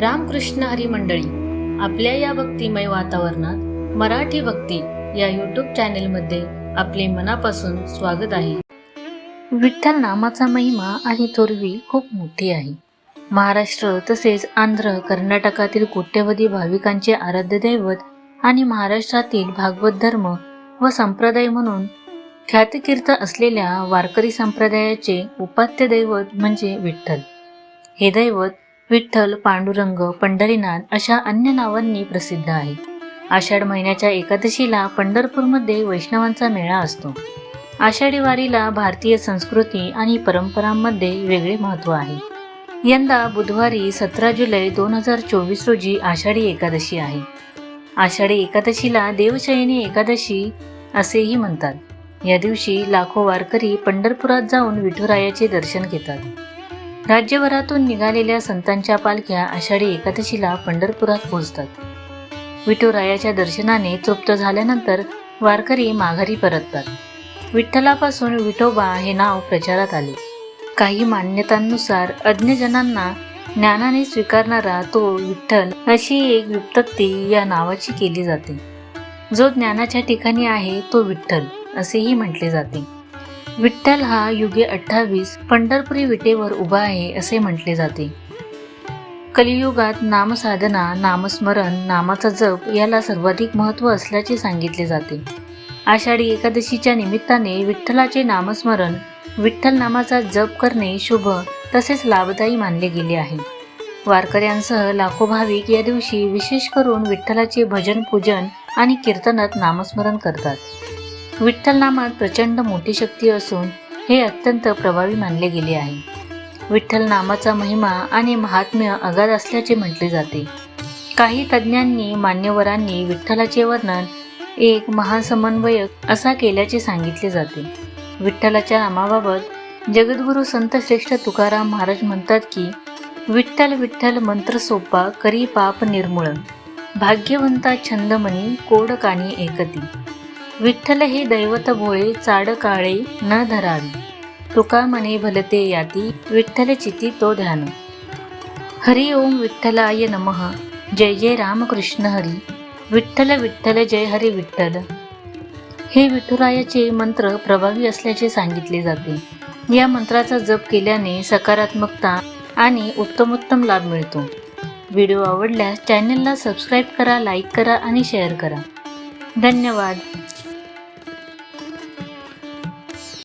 रामकृष्ण हरी मंडळी आपल्या या भक्तिमय वातावरणात मराठी भक्ती या यूट्यूब चॅनेलमध्ये आपले मनापासून स्वागत आहे. विठ्ठल नामाचा महिमा आणि थोरवी खूप मोठी आहे. महाराष्ट्र तसेच आंध्र कर्नाटकातील कोट्यवधी भाविकांचे आराध्य दैवत आणि महाराष्ट्रातील भागवत धर्म व संप्रदाय म्हणून ख्यातकीर्त असलेल्या वारकरी संप्रदायाचे उपात्य दैवत म्हणजे विठ्ठल. हे दैवत विठ्ठल पांडुरंग पंढरीनाथ अशा अन्य नावांनी प्रसिद्ध आहे. आषाढ महिन्याच्या एकादशीला पंढरपूरमध्ये वैष्णवांचा मेळा असतो. आषाढी वारीला भारतीय संस्कृती आणि परंपरांमध्ये वेगळे महत्त्व आहे. यंदा बुधवारी सतरा जुलै दोन हजार चोवीस रोजी आषाढी एकादशी आहे. आषाढी एकादशीला देवशयनी एकादशी असेही म्हणतात. या दिवशी लाखो वारकरी पंढरपुरात जाऊन विठुरायाचे दर्शन घेतात. राज्यभरातून निघालेल्या संतांच्या पालख्या आषाढी एकादशीला पंढरपुरात पोहोचतात. विठुरायाच्या दर्शनाने तृप्त झाल्यानंतर वारकरी माघारी परततात. विठ्ठलापासून विठोबा हे नाव प्रचारात आले. काही मान्यतांनुसार अज्ञजनांना ज्ञानाने स्वीकारणारा तो विठ्ठल अशी एक व्युत्पत्ती या नावाची केली जाते. जो ज्ञानाच्या ठिकाणी आहे तो विठ्ठल असेही म्हटले जाते. विठ्ठल हा युगे अठ्ठावीस पंढरपुरी विटेवर उभा आहे असे म्हटले जाते. कलियुगात नामसाधना नामस्मरण नामाचा जप याला सर्वाधिक महत्त्व असल्याचे सांगितले जाते. आषाढी एकादशीच्या निमित्ताने विठ्ठलाचे नामस्मरण विठ्ठल नामाचा जप करणे शुभ तसेच लाभदायी मानले गेले आहे. वारकऱ्यांसह लाखो भाविक या दिवशी विशेष करून विठ्ठलाचे भजन पूजन आणि कीर्तनात नामस्मरण करतात. विठ्ठल नामात प्रचंड मोठी शक्ती असून हे अत्यंत प्रभावी मानले गेले आहे. विठ्ठल नामाचा महिमा आणि महात्म्य अगाध असल्याचे म्हटले जाते. काही तज्ज्ञांनी मान्यवरांनी विठ्ठलाचे वर्णन एक महासमन्वयक असा केल्याचे सांगितले जाते. विठ्ठलाच्या नामाबाबत जगद्गुरू संत श्रेष्ठ तुकाराम महाराज म्हणतात की विठ्ठल विठ्ठल मंत्र सोपा करी पाप निर्मूळन. भाग्यवंता छंदमणी कोड कानी एकती. विठ्ठल हे दैवत भोळे चाड काळे न धरावी. तुका मने भलते याती विठ्ठल चिती तो ध्यान. हरी ओम विठ्ठलाय नमः जय जय रामकृष्ण हरी. विठ्ठल विठ्ठल जय हरी विठ्ठल. हे विठुरायाचे मंत्र प्रभावी असल्याचे सांगितले जाते. या मंत्राचा जप केल्याने सकारात्मकता आणि उत्तमोत्तम लाभ मिळतो. व्हिडिओ आवडल्यास चॅनलला सबस्क्राईब करा लाईक करा आणि शेअर करा. धन्यवाद.